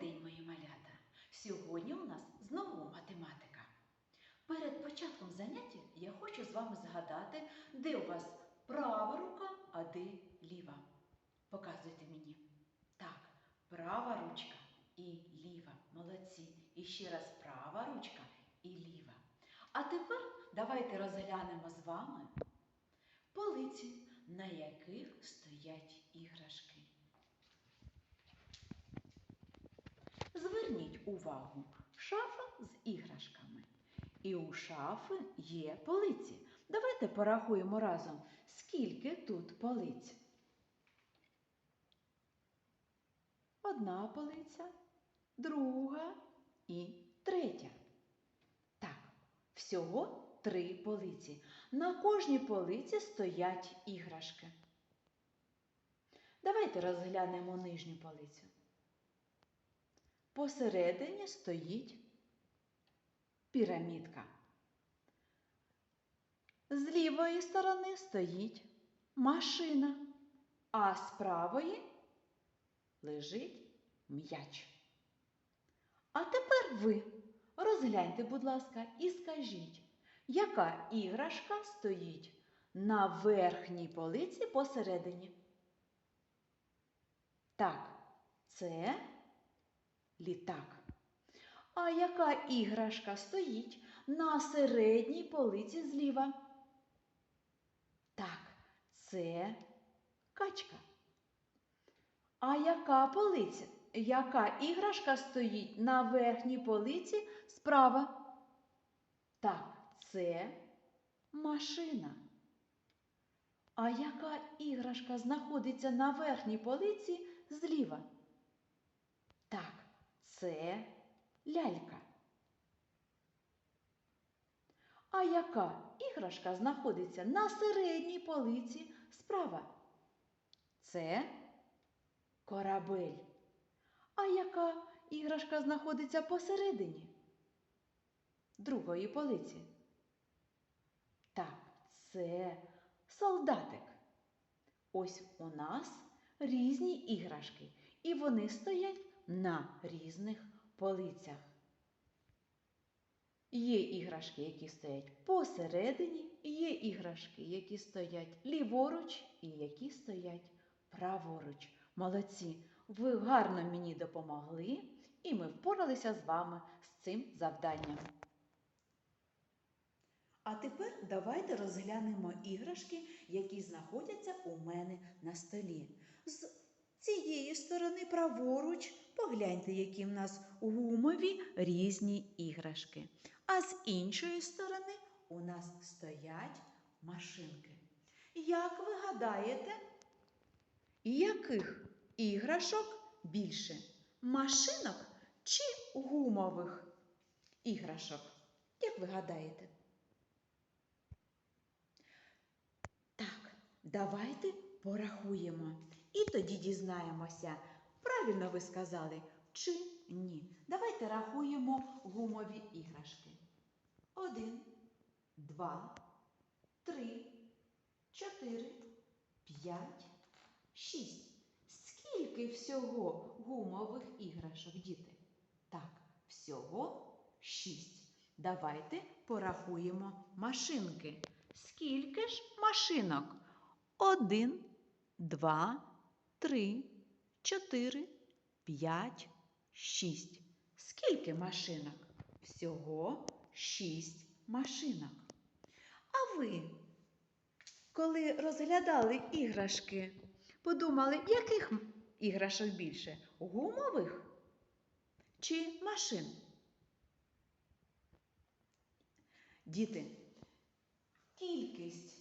День, мої малята! Сьогодні у нас знову математика. Перед початком заняття я хочу з вами згадати, де у вас права рука, а де ліва. Показуйте мені. Так, права ручка і ліва. Молодці. І ще раз права ручка і ліва. А тепер давайте розглянемо з вами полиці, на яких стоять іграшки. Зверніть увагу, шафа з іграшками. І у шафи є полиці. Давайте порахуємо разом, скільки тут полиць. Одна полиця, друга і третя. Так, всього три полиці. На кожній полиці стоять іграшки. Давайте розглянемо нижню полицю. Посередині стоїть пірамідка. З лівої сторони стоїть машина, а з правої лежить м'яч. А тепер ви розгляньте, будь ласка, і скажіть, яка іграшка стоїть на верхній полиці посередині? Так, це літак. А яка іграшка стоїть на середній полиці зліва? Так, це качка. А яка полиця? Яка іграшка стоїть на верхній полиці справа? Так, це машина. А яка іграшка знаходиться на верхній полиці зліва? Це лялька. А яка іграшка знаходиться на середній полиці справа? Це корабель. А яка іграшка знаходиться посередині? Другої полиці? Так, це солдатик. Ось у нас різні іграшки, і вони стоять на різних полицях. Є іграшки, які стоять посередині, є іграшки, які стоять ліворуч і які стоять праворуч. Молодці, ви гарно мені допомогли, і ми впоралися з вами з цим завданням. А тепер давайте розглянемо іграшки, які знаходяться у мене на столі. З цієї сторони праворуч погляньте, які в нас гумові різні іграшки. А з іншої сторони у нас стоять машинки. Як ви гадаєте, яких іграшок більше? Машинок чи гумових іграшок? Як ви гадаєте? Так, давайте порахуємо. І тоді дізнаємося, правильно ви сказали чи ні. Давайте рахуємо гумові іграшки. Один, два, три, чотири, п'ять, шість. Скільки всього гумових іграшок, діти? Так, всього шість. Давайте порахуємо машинки. Скільки ж машинок? Один, два, три, чотири, п'ять, шість. Скільки машинок? Всього шість машинок. А ви, коли розглядали іграшки, подумали, яких іграшок більше? Гумових чи машин? Діти, кількість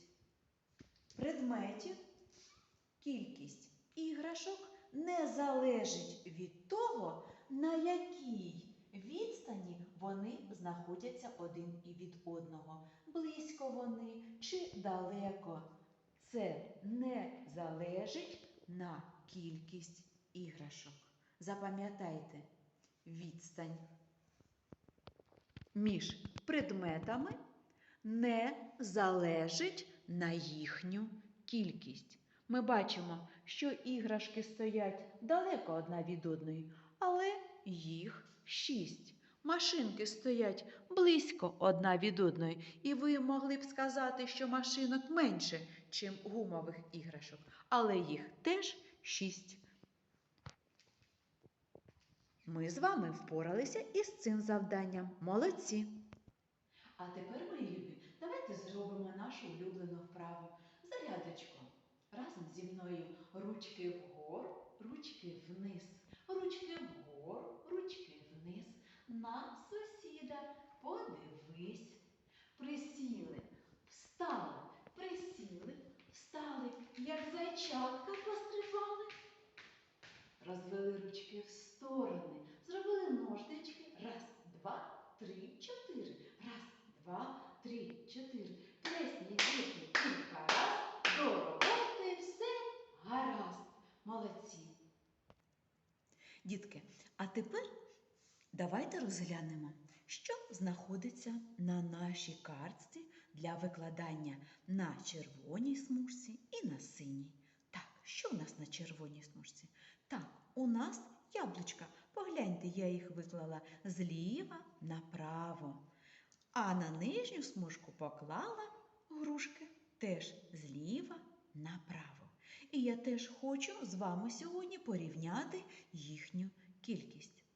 предметів, кількість іграшок не залежить від того, на якій відстані вони знаходяться один і від одного. Близько вони чи далеко. Це не залежить на кількість іграшок. Запам'ятайте, відстань між предметами не залежить на їхню кількість. Ми бачимо, що іграшки стоять далеко одна від одної, але їх шість. Машинки стоять близько одна від одної, і ви могли б сказати, що машинок менше, чим гумових іграшок, але їх теж шість. Ми з вами впоралися із цим завданням. Молодці. А тепер, мої любі, давайте зробимо нашу улюблену вправу. Зарядочку. Разом зі мною ручки вгору, ручки вниз, ручки вгору, ручки вниз. На сусіда подивись. Присіли, встали, присіли, встали, як зайчатка пострибали. Розвели ручки в сторони, зробили ножнички. Раз, два, три, чотири. Раз, два, три, чотири. Плесні діти кілька раз. До роботи все гаразд. Молодці. Дітки, а тепер давайте розглянемо, що знаходиться на нашій картці для викладання на червоній смужці і на синій. Так, що в нас на червоній смужці? Так, у нас яблучка. Погляньте, я їх виклала зліва направо. А на нижню смужку поклала грушки теж зліва направо. І я теж хочу з вами сьогодні порівняти їхню кількість.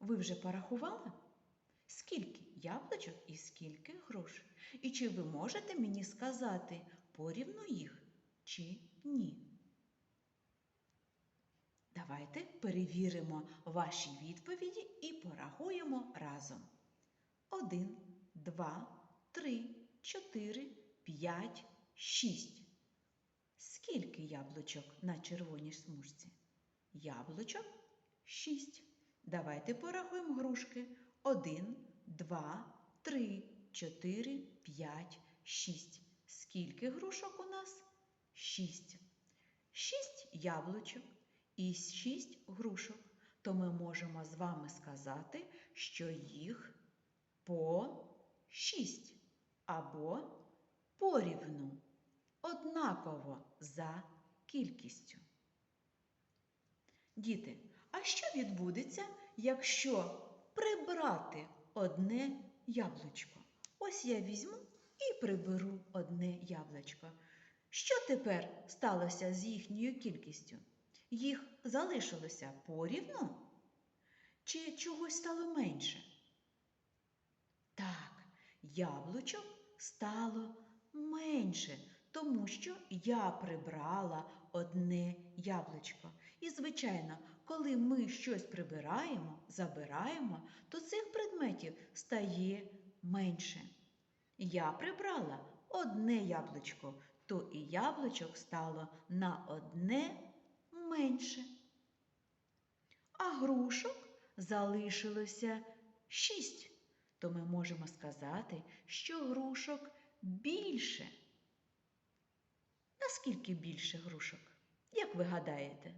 Ви вже порахували? Скільки яблучок і скільки груш? І чи ви можете мені сказати порівну їх чи ні? Давайте перевіримо ваші відповіді і порахуємо разом. Один, два, три, чотири, п'ять, шість. Скільки яблучок на червоній смужці? Яблучок шість. Давайте порахуємо грушки. Один, два, три, чотири, п'ять, шість. Скільки грушок у нас? Шість. Шість яблучок і шість грушок. То ми можемо з вами сказати, що їх по шість або порівну, однаково за кількістю. Діти, а що відбудеться, якщо прибрати одне яблучко? Ось я візьму і приберу одне яблучко. Що тепер сталося з їхньою кількістю? Їх залишилося порівну? Чи чогось стало менше? Так, яблучок стало менше, тому що я прибрала одне яблучко. І, звичайно, коли ми щось прибираємо, забираємо, то цих предметів стає менше. Я прибрала одне яблучко, то і яблучок стало на одне менше. А грушок залишилося шість, то ми можемо сказати, що грушок більше. Наскільки більше грушок? Як ви гадаєте?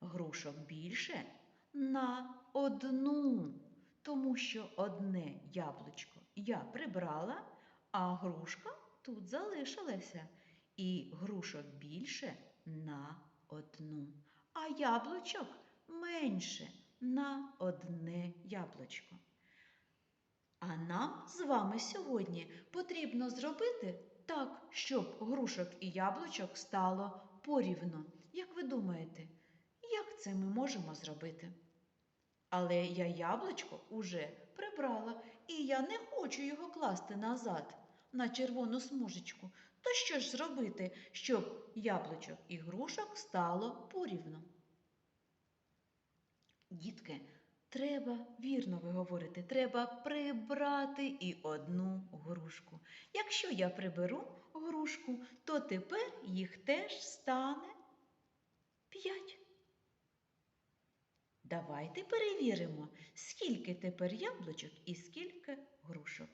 Грушок більше на одну, тому що одне яблучко я прибрала, а грушка тут залишилася. І грушок більше на одну, а яблучок менше на одне яблучко. А нам з вами сьогодні потрібно зробити так, щоб грушок і яблучок стало порівну. Як ви думаєте, це ми можемо зробити? Але я яблучко уже прибрала, і я не хочу його класти назад на червону смужечку. То що ж зробити, щоб яблучок і грушок стало порівну? Дітки, треба, вірно ви говорите, треба прибрати і одну грушку. Якщо я приберу грушку, то тепер їх теж стане п'ять. Давайте перевіримо, скільки тепер яблучок і скільки грушок.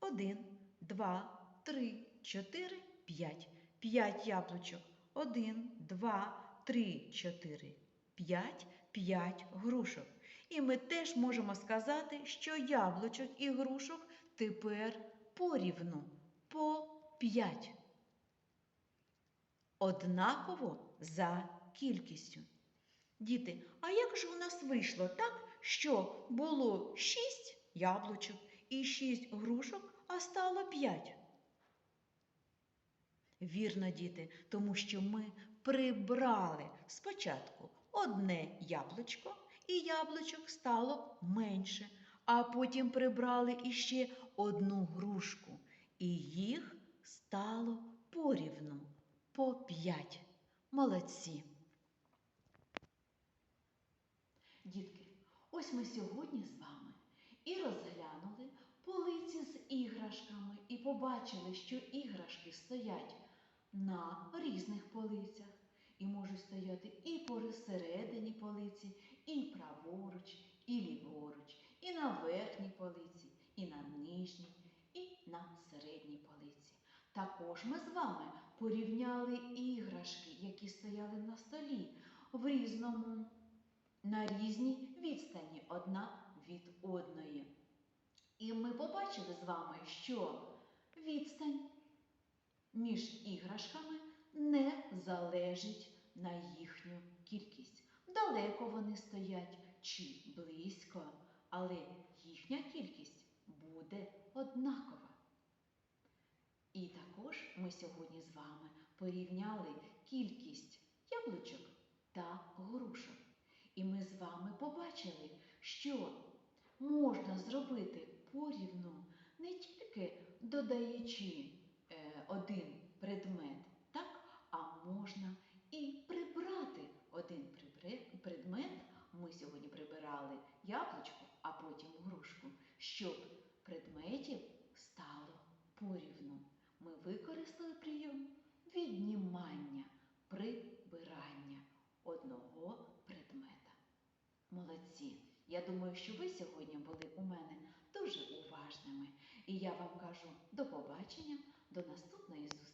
Один, два, три, чотири, п'ять. П'ять яблучок. Один, два, три, чотири, п'ять, п'ять грушок. І ми теж можемо сказати, що яблучок і грушок тепер порівну по п'ять. Однаково за кількістю. Діти, а як же у нас вийшло так, що було шість яблучок і шість грушок, а стало п'ять? Вірно, діти, тому що ми прибрали спочатку одне яблучко, і яблучок стало менше, а потім прибрали іще одну грушку, і їх стало порівну по п'ять. Молодці. Дітки, ось ми сьогодні з вами і розглянули полиці з іграшками, і побачили, що іграшки стоять на різних полицях, і можуть стояти і посередині полиці, і праворуч, і ліворуч, і на верхній полиці, і на нижній, і на середній полиці. Також ми з вами порівняли іграшки, які стояли на столі в різному на різній відстані одна від одної. І ми побачили з вами, що відстань між іграшками не залежить на їхню кількість. Далеко вони стоять чи близько, але їхня кількість буде однакова. І також ми сьогодні з вами порівняли кількість яблучок та грушок. І ми з вами побачили, що можна зробити порівну не тільки додаючи е, один предмет, так, а можна і прибрати один предмет. Ми сьогодні прибирали яблучко, а потім грушку, щоб предметів стало порівну. Ми використали прийом віднімання, прибирання одного предмета. Молодці! Я думаю, що ви сьогодні були у мене дуже уважними. І я вам кажу до побачення, до наступної зустрічі.